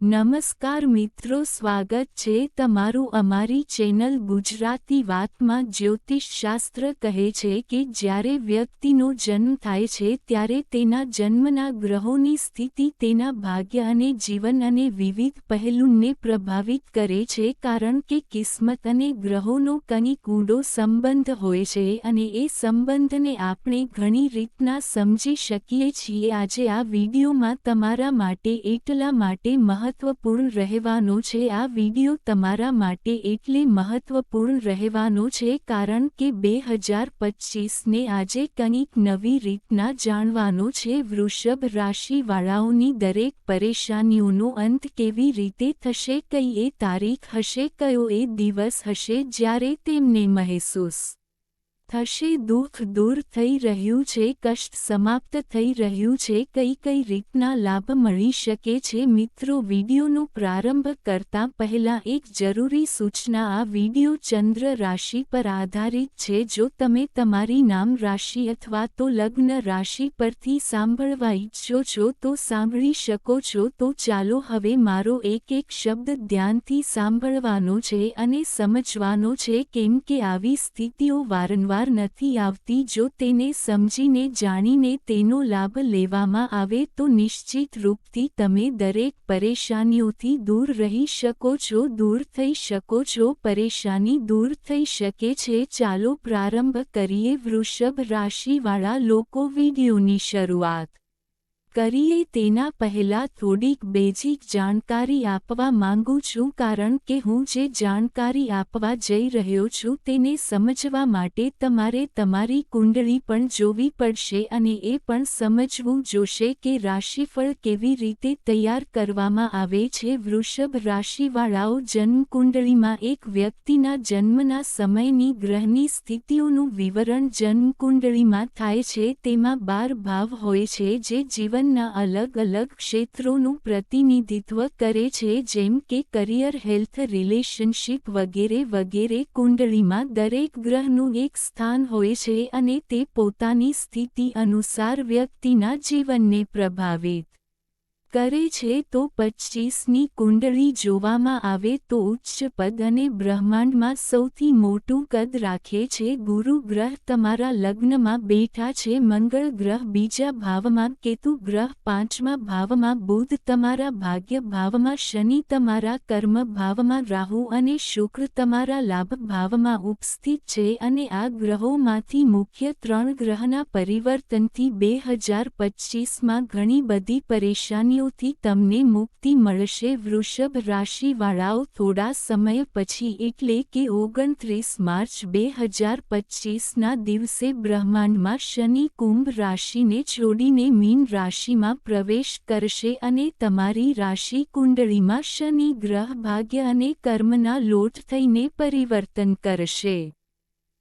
નમસ્કાર મિત્રો, સ્વાગત છે તમારું અમારી ચેનલ ગુજરાતી વાતમાં. જ્યોતિષશાસ્ત્ર કહે છે કે જ્યારે વ્યક્તિનો જન્મ થાય છે, ત્યારે તેના જન્મના ગ્રહોની સ્થિતિ, તેના ભાગ્ય અને જીવન અને વિવિધ પહેલુંને પ્રભાવિત કરે છે. કારણ કે કિસ્મત અને ગ્રહોનો કંઈક ઊંડો સંબંધ હોય છે અને એ સંબંધને આપણે ઘણી રીતના સમજી શકીએ છીએ. આજે આ વિડીયોમાં તમારા માટે, એટલા માટે મહત્વ મહત્વપૂર્ણ રહેવાનો છે. આ વિડિયો તમારા માટે એટલે મહત્વપૂર્ણ રહેવાનો છે કારણ કે બે હજાર પચીસને આજે કંઈક નવી રીતના જાણવાનો છે. વૃષભ રાશિવાળાઓની દરેક પરેશાનીઓનો અંત કેવી રીતે થશે? કઈ એ તારીખ હશે? કયો એ દિવસ હશે? જ્યારે તેમને મહેસૂસ થશે, દુઃખ દૂર થઈ રહ્યું છે, કષ્ટ સમાપ્ત થઈ રહ્યું છે, કઈ કઈ રીતના લાભ મળી શકે છે? મિત્રો, વિડીયોનો પ્રારંભ કરતા પહેલા એક જરૂરી સૂચના, આ વીડિયો ચંદ્ર રાશિ પર આધારિત છે. જો તમે તમારી નામ રાશિ અથવા તો લગ્ન રાશિ પરથી સાંભળવા ઈચ્છો છો, તો સાંભળી શકો છો. તો ચાલો હવે મારો એક એક શબ્દ ધ્યાનથી સાંભળવાનો છે અને સમજવાનો છે, કેમ કે આવી સ્થિતિઓ વારંવાર વાર નથી આવતી જો તેને સમજીને જાણીને તેનો લાભ લેવામાં આવે તો નિશ્ચિત રૂપથી તમે દરેક પરેશાનીઓથી દૂર રહી શકો છો, દૂર થઈ શકો છો, પરેશાની દૂર થઈ શકે છે. ચાલો પ્રારંભ કરીએ વૃષભ રાશિવાળા લોકો વિડીયોની શરૂઆત. કરીએ તેના પહેલા થોડીક બેઝિક જાણકારી આપવા માંગુ છું કારણ કે હું જે જાણકારી આપવા જઈ રહ્યો છું તેને સમજવા માટે તમારે તમારી કુંડળી પણ જોવી પડશે અને એ પણ સમજવું જોશે કે રાશિફળ કેવી રીતે તૈયાર કરવામાં આવે છે. વૃષભ રાશિવાળાઓ જન્મકુંડળીમાં એક વ્યક્તિના જન્મના સમયની ગ્રહની સ્થિતિઓનું વિવરણ જન્મકુંડળીમાં થાય છે તેમાં બાર ભાવ હોય છે જે જીવન જીવનના અલગ અલગ ક્ષેત્રોનું પ્રતિનિધિત્વ કરે છે જેમ કે કરિયર હેલ્થ રિલેશનશિપ વગેરે વગેરે. કુંડળીમાં દરેક ગ્રહનું એક સ્થાન હોય છે અને તે પોતાની સ્થિતિ અનુસાર વ્યક્તિના જીવનને પ્રભાવિત કરે છે તો પચ્ચીસની કુંડળી જોવામાં આવે તો ઉચ્ચ પદ અને બ્રહ્માંડમાં સૌથી મોટું કદ રાખે છે. ગુરુ ગ્રહ તમારા લગ્નમાં બેઠા છે. મંગળ ગ્રહ બીજા ભાવમાં, કેતુ ગ્રહ પાંચમા ભાવમાં, બુધ તમારા ભાગ્ય ભાવમાં, શનિ તમારા કર્મ ભાવમાં, રાહુ અને શુક્ર તમારા લાભ ભાવમાં ઉપસ્થિત છે અને આ ગ્રહોમાંથી મુખ્ય ત્રણ ગ્રહના પરિવર્તનથી બે હજાર પચ્ચીસમાં ઘણી બધી પરેશાની પરેશાનીઓથી તમને મુક્તિ મળશે. વૃષભ રાશિવાળાઓ, થોડા સમય પછી, એટલે કે ઓગણત્રીસ માર્ચ બે હજાર પચીસના દિવસે, બ્રહ્માંડમાં શનિ કુંભ રાશિને છોડીને મીન રાશિમાં પ્રવેશ કરશે અને તમારી રાશિ કુંડળીમાં શનિ ગ્રહ ભાગ્ય અને કર્મના લોટ થઈને પરિવર્તન કરશે.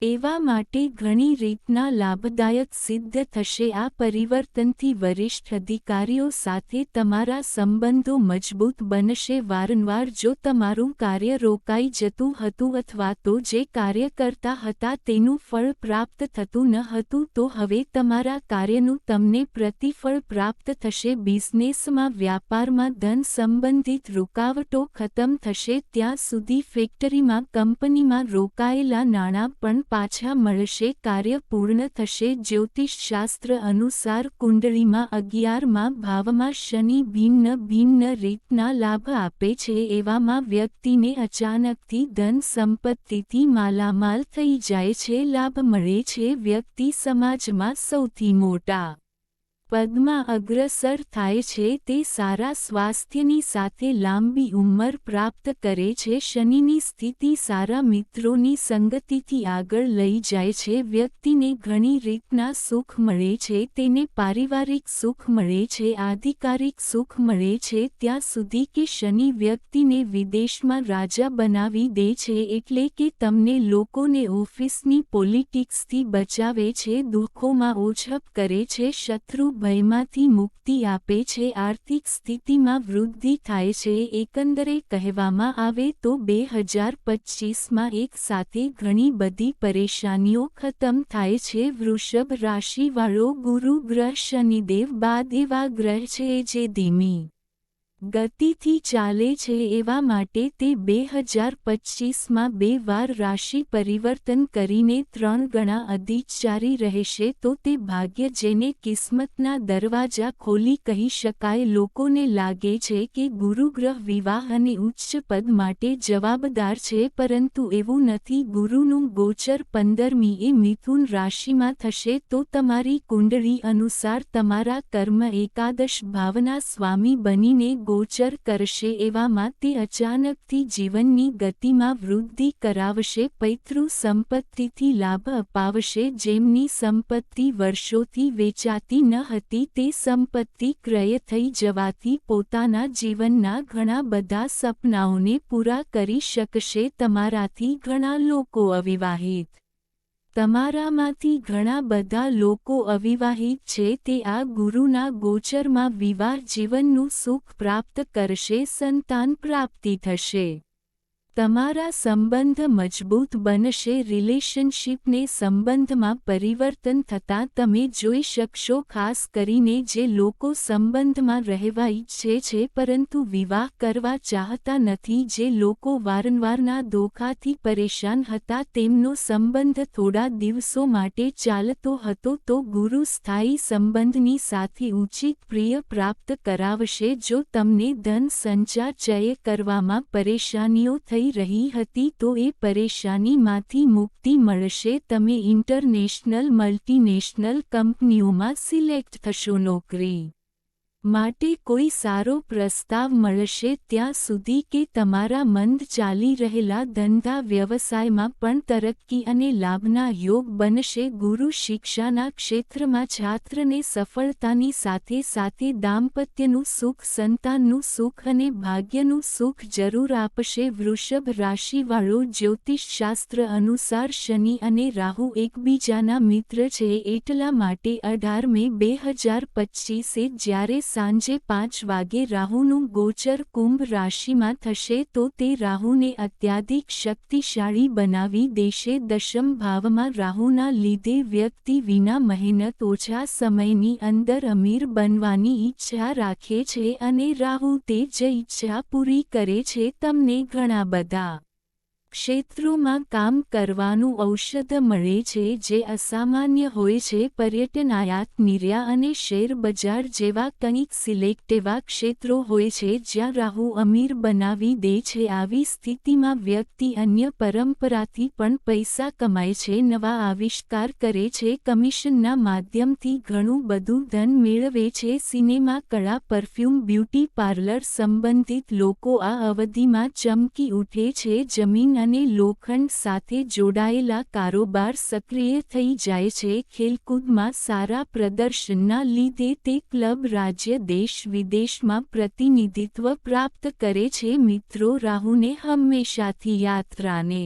એવા માટે ઘણી રીતના લાભદાયક સિદ્ધ થશે. આ પરિવર્તનથી વરિષ્ઠ અધિકારીઓ સાથે તમારા સંબંધો મજબૂત બનશે. વારંવાર જો તમારું કાર્ય રોકાઈ જતું હતું અથવા તો જે કાર્ય કરતા હતા તેનું ફળ પ્રાપ્ત થતું ન હતું, તો હવે તમારા કાર્યનું તમને પ્રતિફળ પ્રાપ્ત થશે. બિઝનેસમાં, વ્યાપારમાં ધન સંબંધિત રૂકાવટો ખતમ થશે. ત્યાં સુધી ફેક્ટરીમાં, કંપનીમાં રોકાયેલા નાણાં પણ પાછા મળશે, કાર્ય પૂર્ણ થશે. જ્યોતિષશાસ્ત્ર અનુસાર કુંડળીમાં અગિયારમાં ભાવમાં શનિ ભિન્ન ભિન્ન રીતના લાભ આપે છે. એવામાં વ્યક્તિને અચાનકથી ધન સંપત્તિથી માલામાલ થઈ જાય છે. લાભ મળે છે. વ્યક્તિ સમાજમાં સૌથી મોટા પદમાં અગ્રસર થાય છે તે સારા સ્વાસ્થ્યની સાથે લાંબી ઉંમર પ્રાપ્ત કરે છે, શનિની સ્થિતિ સારા મિત્રોની સંગતિથી આગળ લઈ જાય છે, વ્યક્તિને ઘણી રીતના સુખ મળે છે, તેને પારિવારિક સુખ મળે છે, આધિકારિક સુખ મળે છે, ત્યાં સુધી કે શનિ વ્યક્તિને વિદેશમાં રાજા બનાવી દે છે એટલે કે તમને લોકોને ઓફિસની પોલિટિક્સથી બચાવે છે, દુઃખોમાં ઓછપ કરે છે, શત્રુ ભયમાંથી મુક્તિ આપે છે. આર્થિક સ્થિતિમાં વૃદ્ધિ થાય છે. એકંદરે કહેવામાં આવે તો બે હજાર પચીસમાં એક સાથે ઘણી બધી પરેશાનીઓ ખતમ થાય છે. વૃષભ રાશિવાળો ગુરુ ગ્રહ શનિદેવ બાદ એવા ગ્રહ છે જે ધીમી ગતિથી ચાલે છે એવા માટે તે બે હજાર પચ્ચીસમાં બે વાર રાશિ પરિવર્તન કરીને ત્રણ ગણા અધિચારી રહેશે તો તે ભાગ્ય જેને કિસ્મતના દરવાજા ખોલી કહી શકાય લોકોને લાગે છે કે ગુરુગ્રહ વિવાહ અને ઉચ્ચ પદ માટે જવાબદાર છે પરંતુ એવું નથી ગુરુનું ગોચર પંદરમીએ મિથુન રાશિમાં થશે તો તમારી કુંડળી અનુસાર તમારા કર્મ એકાદશ ભાવના સ્વામી બનીને ગોચર કરશે એવામાં તે અચાનકથી જીવનની ગતિમાં વૃદ્ધિ કરાવશે, પૈતૃ સંપત્તિથી લાભ અપાવશે, જેમની સંપત્તિ વર્ષોથી વેચાતી ન હતી તે સંપત્તિ ક્રય થઈ જવાથી પોતાના જીવનના ઘણા બધા સપનાઓને પૂરા કરી શકશે, તમારાથી ઘણા લોકો અવિવાહિત. તમારામાંથી ઘણા બધા લોકો અવિવાહિત છે તે આ ગુરુના ગોચરમાં વિવાહ જીવનનું સુખ પ્રાપ્ત કરશે, સંતાન પ્રાપ્તિ થશે. તમારા સંબંધ મજબૂત બનશે, રિલેશનશીપને સંબંધમાં પરિવર્તન થતાં તમે જોઈ શકશો, ખાસ કરીને જે લોકો સંબંધમાં રહેવા ઈચ્છે છે, પરંતુ વિવાહ કરવા ચાહતા નથી, જે લોકો વારંવારના ધોખાથી પરેશાન હતા, તેમનો સંબંધ થોડા દિવસો માટે ચાલતો હતો, તો ગુરુ સ્થાયી સંબંધની સાથે ઉચિત પ્રિય પ્રાપ્ત કરાવશે, જો તમને ધન સંચાર ચય કરવામાં પરેશાનીઓ થઈ રહી હતી તો એ પરેશાનીમાંથી મુક્તિ મળશે. તમે ઇન્ટરનેશનલ મલ્ટીનેશનલ કંપનીઓમાં સિલેક્ટ થશો નોકરી. માટે કોઈ સારો પ્રસ્તાવ મળશે ત્યાં સુધી કે તમારા મંદ ચાલી રહેલા ધંધા વ્યવસાયમાં પણ તરક્કી અને લાભના યોગ બનશે. ગુરુ શિક્ષાના ક્ષેત્રમાં છાત્રને સફળતાની સાથે સાથે દાંપત્યનું સુખ, સંતાનનું સુખ અને ભાગ્યનું સુખ જરૂર આપશે. વૃષભ રાશિવાળો જ્યોતિષશાસ્ત્ર અનુસાર શનિ અને રાહુ એકબીજાના મિત્ર છે. એટલા માટે અઢાર મે બે હજાર પચ્ચીસે જ્યારે સાંજે પાંચ વાગે રાહુનું ગોચર કુંભ રાશિમાં થશે તો તે રાહુને અત્યાધિક શક્તિશાળી બનાવી દેશે. દશમ ભાવમાં રાહુના લીધે વ્યક્તિ વિના મહેનત ઓછા સમયની અંદર અમીર બનવાની ઈચ્છા રાખે છે અને રાહુ તે જે ઈચ્છા પૂરી કરે છે. તમને ઘણા બધા ક્ષેત્રોમાં કામ કરવાનું ઔષધ મળે છે જે અસામાન્ય હોય છે, પર્યટન આયાત નિર્યા અને શેર બજાર જેવા કંઈક સિલેક્ટ એવા ક્ષેત્રો હોય છે જ્યાં રાહુ અમીર બનાવી દે છે. આવી સ્થિતિમાં વ્યક્તિ અન્ય પરંપરાથી પણ પૈસા કમાય છે, નવા આવિષ્કાર કરે છે, કમિશનના માધ્યમથી ઘણું બધું ધન મેળવે છે. સિનેમા, કળા, પરફ્યુમ, બ્યુટી પાર્લર સંબંધિત લોકો આ અવધિમાં ચમકી ઉઠે છે. જમીન અને લોખંડ સાથે જોડાયેલા કારોબાર સક્રિય થઈ જાય છે. ખેલકૂદમાં સારા પ્રદર્શનના લીધે તે ક્લબ રાજ્ય દેશ વિદેશમાં પ્રતિનિધિત્વ પ્રાપ્ત કરે છે. મિત્રો રાહુને હંમેશાથી યાત્રાને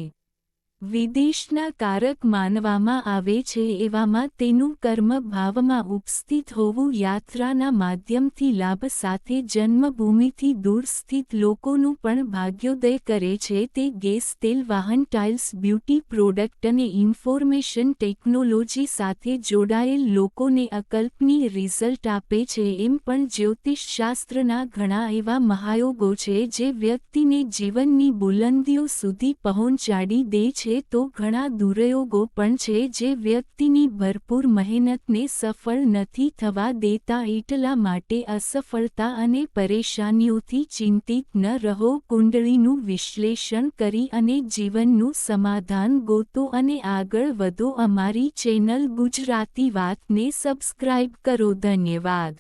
વિદેશના કારક માનવામાં આવે છે એવામાં તેનું કર્મ ભાવમાં ઉપસ્થિત હોવું યાત્રાના માધ્યમથી લાભ સાથે જન્મભૂમિથી દૂર સ્થિત લોકોનું પણ ભાગ્યોદય કરે છે તે ગેસ, તેલ, વાહન, ટાઇલ્સ, બ્યુટી પ્રોડક્ટ અને ઇન્ફોર્મેશન ટેકનોલોજી સાથે જોડાયેલ લોકોને અકલ્પનીય રિઝલ્ટ આપે છે એમ પણ જ્યોતિષશાસ્ત્રના ઘણા એવા મહાયોગો છે જે વ્યક્તિને જીવનની બુલંદીઓ સુધી પહોંચાડી દે છે. છે તો ઘણા દુર્યોગો પણ છે જે વ્યક્તિની ભરપૂર મહેનતને સફળ નથી થવા દેતા. એટલા માટે અસફળતા અને પરેશાનીઓથી ચિંતિત ન રહો. કુંડળીનું વિશ્લેષણ કરી અને જીવનનું સમાધાન ગોતો અને આગળ વધો. અમારી ચેનલ ગુજરાતી વાતને સબસ્ક્રાઇબ કરો. ધન્યવાદ.